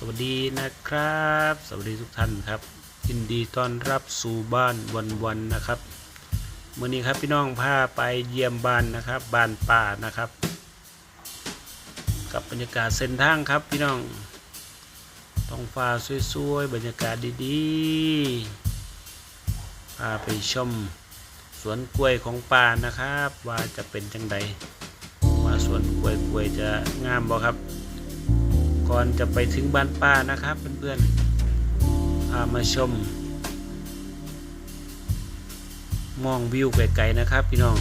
สวัสดีนะครับ สวัสดีทุกท่านครับยินดีต้อนรับสู่บ้านวันวันๆนะครับมื่อนี้ครับพี่น้องพาไปเยี่ยมบ้านนะครับบ้านป่านะครับ กับบรรยากาศเส้นทางครับพี่น้องท้องฟ้าสวยๆบรรยากาศดีๆพาไปชมสวนกล้วยของป่านะครับ ว่าจะเป็นจังใดว่าสวนกล้วยกล้วยจะงามบ่ครับ ก่อนจะไปถึงบ้านป้านะครับเพื่อนๆพามาชม มองวิวไกลๆนะครับ พี่น้อง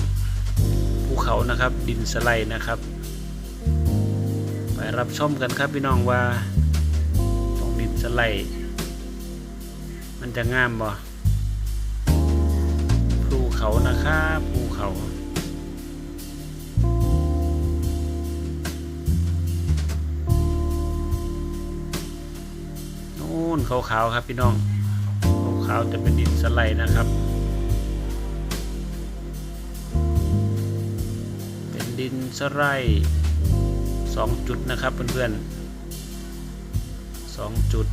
ภูเขานะครับ ดินสไลด์นะครับ ไปรับชมกันครับพี่น้องว่าตรงดินสไลด์มันจะงามบ่ภูเขานะครับภูเขา ขาวๆครับพี่น้องขาวๆจะเป็นดินสไลด์นะครับ เป็นดินสไลด์สองจุดนะครับเพื่อนๆสองจุด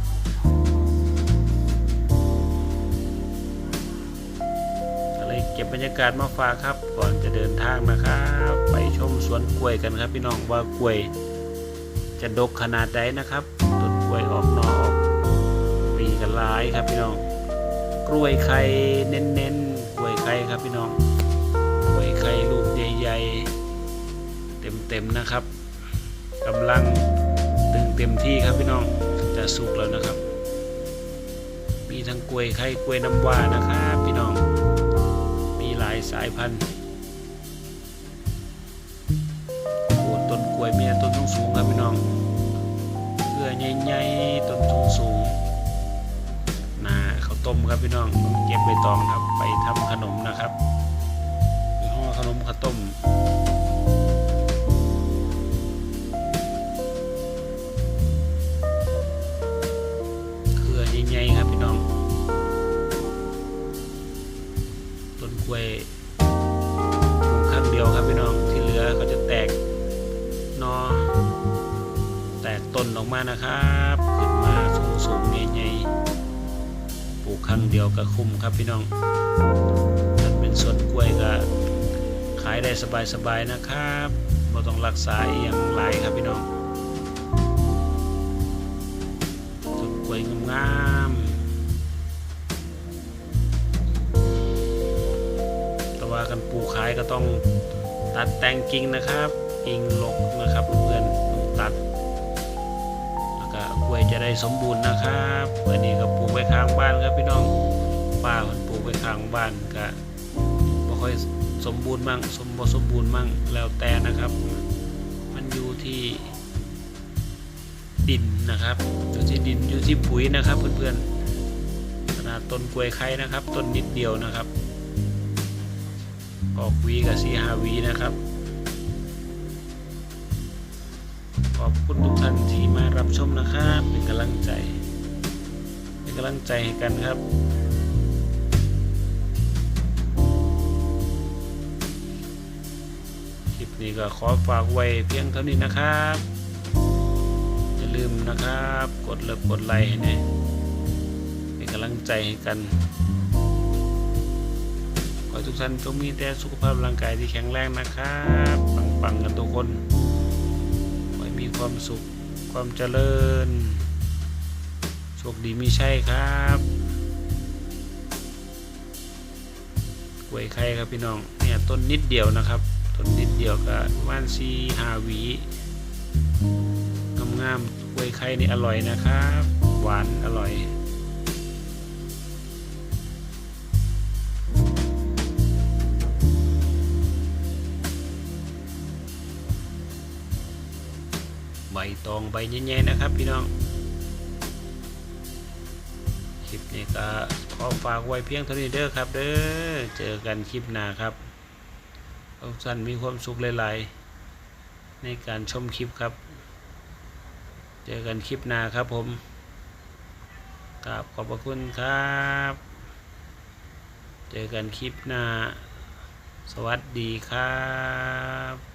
เลยเก็บบรรยากาศมาฝากครับ ก่อนจะเดินทางนะครับ ไปชมสวนกล้วยกันครับพี่น้องว่ากล้วยจะดกขนาดใดนะครับต้นกล้วยออกหนอออก กันหลายครับพี่น้อง กล้วยไข่เน้นๆ กล้วยไข่ครับพี่น้อง กล้วยไข่ลูกใหญ่ๆ เต็มๆนะครับกำลังตึงเต็มที่ครับพี่น้องจะสุกแล้วนะครับ มีทั้งกล้วยไข่กล้วยน้ำว้านะครับพี่น้อง มีหลายสายพันธุ์ มครับพี่น้องเก็บใบตองครับ ไปทำขนมนะครับห้อขนมข้าวต้มเครือใหญ่ๆครับพี่น้อง ต้นกล้วยปลูกข้างเดียวครับพี่น้องที่เหลือก็จะแตกนอแตกต้นออกมานะครับ ครั้งเดียวก็คุ้มครับพี่น้องถ้าเป็นสวนกล้วยก็ขายได้สบายๆนะครับไม่ต้องรักษาอย่างไรครับพี่น้องสวนกล้วยงามๆแต่ว่ากันปลูกขายก็ต้องตัดแต่งกิ่งนะครับกิ่งลก ก็กล้วยจะได้สมบูรณ์นะครับอันนี้ก็ปลูกไว้ข้างบ้านครับพี่น้องป้ามันปลูกไว้ข้างบ้านก็บ่ค่อยสมบูรณ์มั่งสมบ่สมบูรณ์มั่งแล้วแต่นะครับ มันอยู่ที่ดินนะครับอยู่ที่ดินอยู่ที่ปุ๋ยนะครับเพื่อนๆขนาดต้นกล้วยไข่นะครับต้นนิดเดียวนะครับออกวีกับสีหาวีนะครับ อบคุณทุกท่านที่มารับชมนะครับเป็นกำลังใจ เป็นกำลังใจให้กันครับคลิปนี้ก็ขอฝากไว้เพียงเท่านี้นะครับอย่าลืมนะครับ กดเลิฟกดไลค์ให้แนะเป็นกำลังใจให้กันขอให้ทุกท่านจงมีแต่สุขภาพร่างกายที่แข็งแรงนะครับ ปังๆกันทุกคน ความสุข ความเจริญ โชคดีมีใช่ครับกล้วยไข่ครับพี่น้อง เนี่ยต้นนิดเดียวนะครับ ต้นนิดเดียวก็ว่านซีหาวีงามๆกล้วยไข่นี่อร่อยนะครับ หวานอร่อย ตองใบใหญ่ๆนะครับ พี่น้องคลิปนี้ก็ขอฝากไว้เพียงเท่านี้เด้อครับ เด้อเจอกันคลิปหน้าครับทุกท่านมีความสุขหลายๆ ในการชมคลิปครับ เจอกันคลิปหน้าครับผมกราบขอบพระคุณครับ เจอกันคลิปหน้า สวัสดีครับ